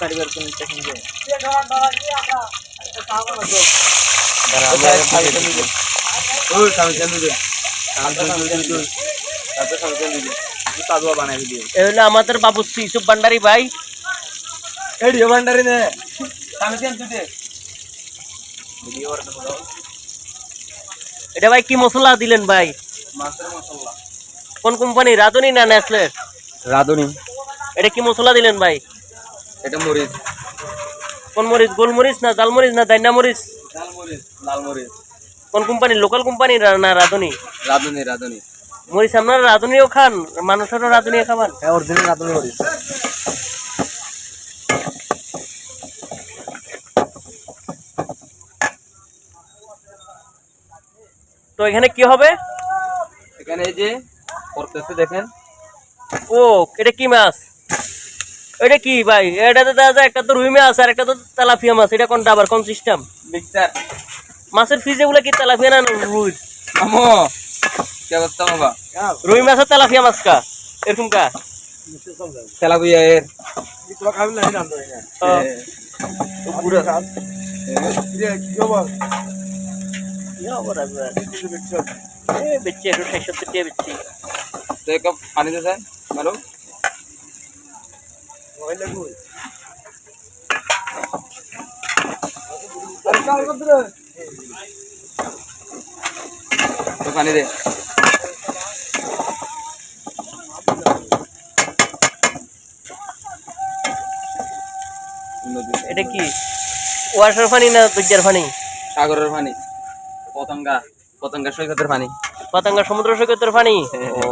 পারিবার কোন স্টেশন যে ওই সামনে দিবে তারপরে সামনে দিবে কাদুয়া বানাই দিবে এ হলো আমাদের বাবু ইউসুফ ভান্ডারি ভাই এডিও ভান্ডারি নে সামনে দিন তুই এটা ভাই কি মশলা দিলেন ভাই মাছের মশলা কোন কোম্পানি রাধুনি না নেসলে রাধুনি এটা কি মশলা দিলেন ভাই এটা মরিচ। কোন মরিচ? গোলমরিচ না জালমরিচ না দাইনা মরিচ? লাল মরিচ লাল মরিচ কোন কোম্পানি? লোকাল কোম্পানি না রাধুনি? রাধুনি রাধুনি। মরিচ আপনারা রাধুনিও খান মানুষেরও রাধুনিও খাবার হ্যাঁ অরিজিনাল রাধুনি মরিচ। তো এখানে কি হবে? এখানে এই যে করতেছে দেখেন। ও এটা কি মাছ? এটা কি ভাই? এটাতে দেখা যায় একটা তো রুই মাছ আর একটা তো তেলাপিয়া মাছ। এটা কোনটা আবার? কোন সিস্টেম মিক্সার। মাছের ফিজে গুলো কি তেলাপিয়া না রুই? আমো কি অবস্থা বাবা রুই মাছ আর তেলাপিয়া মাছ কা? এরকম কা? তেলাপিয়া এর। ও, পুরো ইয়া বরাবর। এ, বেচছি একটু ষাট সত্তর টাকা বেচছি। তো এক পানি দে স্যার মারো তো পানি দে। এটা কি? ওয়াটার পানি না দুর্জার পানি সাগরের পানি পতঙ্গা। পতঙ্গা সৈকতের পানি পতঙ্গা সমুদ্র সৈকতের পানি ও।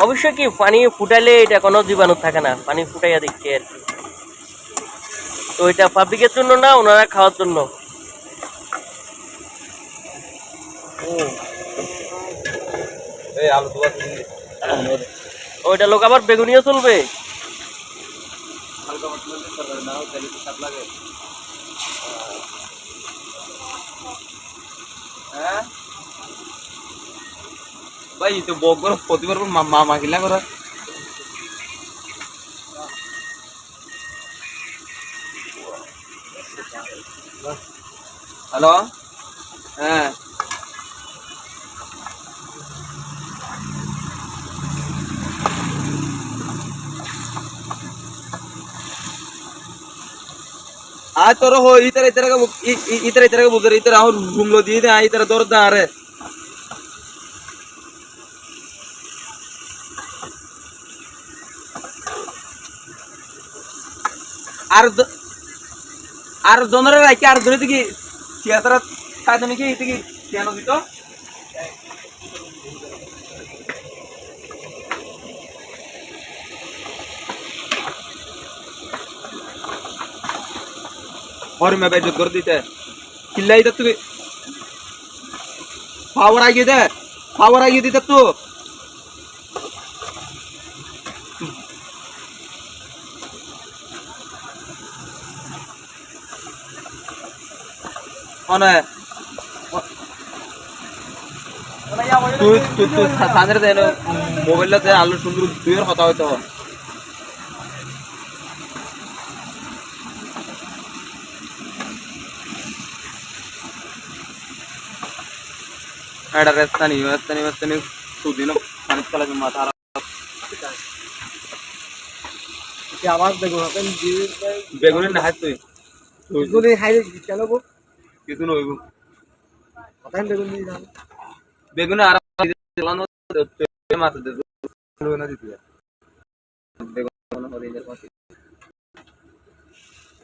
অবশ্যই কি পানি ফুটাইলে এটা কোনো জীবাণু থাকে না পানি ফুটাইয়া দিচ্ছে আর কি। তো এটা পাবলিকের জন্য না ওনারা খাওয়ার জন্য। ওইটা লোক আবার বেগুনিও চলবে হ্যাঁ? भाई तो बग पदीपर माँ मागिला कर। हेलो? हाँ। आ तोर हो इतर इतर का इतर इतर का बुज़ुर्ग इतर आहो घूम लो दी थे आ इतर तोर आ रहे। আর দ- আর জনরে রাখি আর ধরে দিকে থিয়েটার কাজনে কি ইতিকি কেন দিত और मैं बेइज्जत कर दी थे चिल्लाई तो तू पावर आगे दे पावर आगे दी तू অনে তুই তুই তুই দেন আলো সুন্দর কথা হইতে হয় എടാ രസ്താനി രസ്താനി രസ്താനി സുദിനം মাথা ചുമ്മാ താറാ আওয়াজ বেগুন বেগুনের না তুই। বেগুনের হাই কেন গো? কিছু নইব কথাই দেখুন দিয়ে যান বেগুনি আর চালানো মাথা দে না দিতে বেগুনি হরিণের মাথা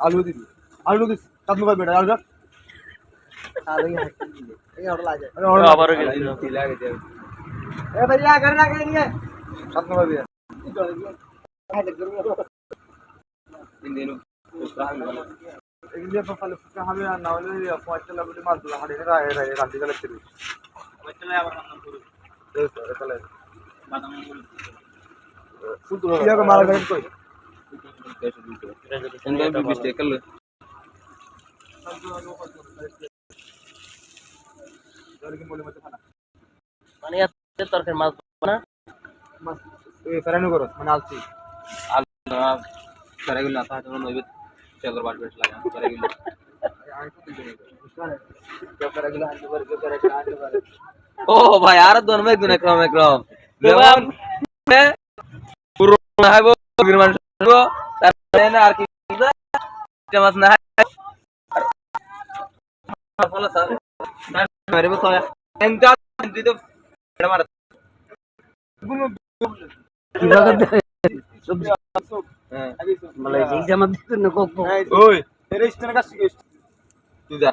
আলু দিবি। আলু দিস কাট মুখে বেটা আলু আলু এই অর্ডার লাগে। গেছিল। তিলা গেছে। এ ভাইয়া করে না করে নিয়ে কাট মুখে বিয়া তিন দিন। এগুলি সকালে ফুটে হবে আর না হলে পয়সা লাগবে মাছ ধরা হাড়ি রায় রায় রান্দি গেলে শুধু মারা গেলেন কই? মানে এত তরকারি মাছ না। মাছ ফেরানো করো মানে আলছি। সরাগুলো না তাহলে নইবে চলর বাট বেট লাগা সরাগুলো ও ভাই আর দোন মে গুনে ক্রম ক্রম যেমন পুরো না হইব বিমান হইব তারপরে না আর কি মাছ না ফলে স্যার মেরে বসো এন্টা দিতে এটা মার হ্যাঁ। মানে এক্সাম দিতে না কোক ওই। এর স্টেনে কাজ তুই যা।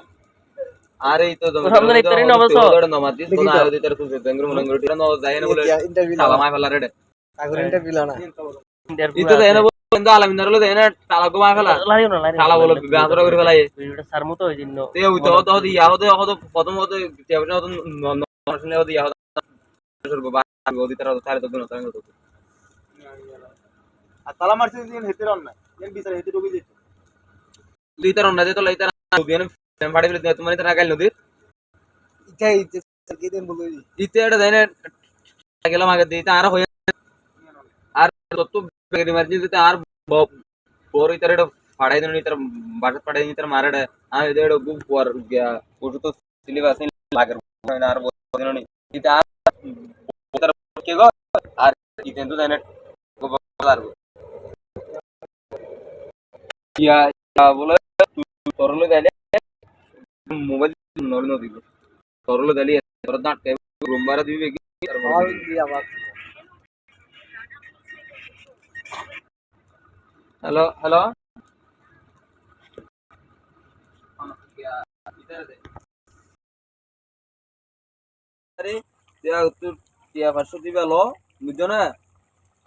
আরে তো রমজান ইফতারি না বসো? নমাজ দিস কোন আরে দিতে তুই বেঙ্গর মঙ্গর টিরা ন যায় না বলে ইন্টারভিউ তালা ফেলা রে আগর ইন্টারভিউ না। ইতো দেয় না আলামিনার লো দেয় তালা গো মাই ফেলা। না তালা বলো গাঁদরা করে ফেলাই ভিডিওটা সার মতো ওই জন্য। তে ওই তো তো ইয়া হতো হতো প্রথম হতো তেবনা হতো নরসনে হতো ইয়া হতো সর্ব বা গদি তারা তারে তো তারে তো দিন হেতে রন না এন বিচার হেতে ডুবে যেত দুই তার অন্য দে তো লাইতা বিয়ান ফাড়ি ফেলে তোমার তারা গাইল নদী ইটাই কি দিন বলই ইতে এটা দেয় না গেলাম আগে দিতে আর হয়ে আর তত বেগরি মারজি দিতে আর বড় ইতার এটা ফাড়াই দিন ইতার বাটা ফাড়াই ইতার মারাড়ে আর এদের এটা গুপ পর গিয়া ওটু তো সিলেবাস লাগের না আর বদিন নি ইতে আর তার কে গো আর ইতে তো দেয় না আর ইয়া ইয়া বলে তরলে দেয় মোবাইল নল নদী তরলে দেয় তোর দাঁত রুম দিবি কি? আর দি আবার হ্যালো হ্যালো আরে দিয়া টিয়া পাঁচশো দিবে লো বুঝছ না?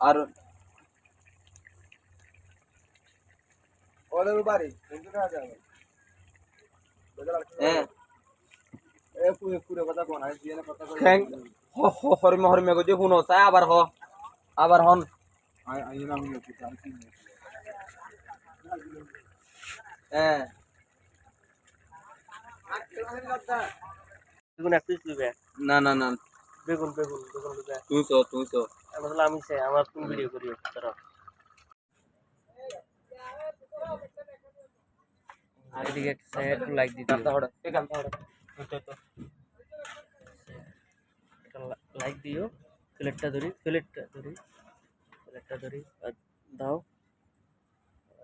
আর ওদের বাড়ি হ্যাঁ। এ পুরে পুরে কথা কোন আর দিয়ে কথা কই? ঠ্যাং হরিমে হরিমে গো যে শুনো চাই আবার হ আবার হন। আই আই না আমি কি জানি হ্যাঁ। বেগুন এক পিস লিবে না না না। বেগুন বেগুন বেগুন তুইছো তুইছো আমি চাই আমার কোন ভিডিও করি তারা এদিকে একটা একটু লাইক দিতে লাইক দিও। প্লেটটা ধরি প্লেটটা ধরি। প্লেটটা ধরি দাও।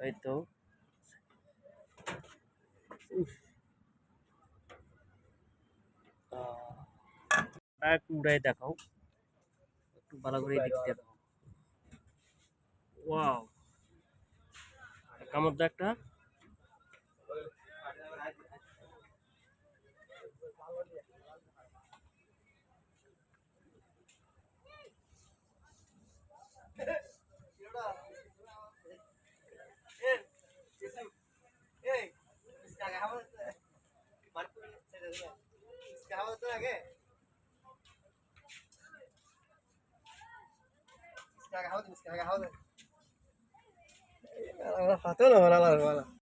এই তো। একটু উড়াই দেখাও। একটু ভালো করে এদিক দেখাও। ওয়াও। কামড় দাও একটা হাতে না ভালো ভালো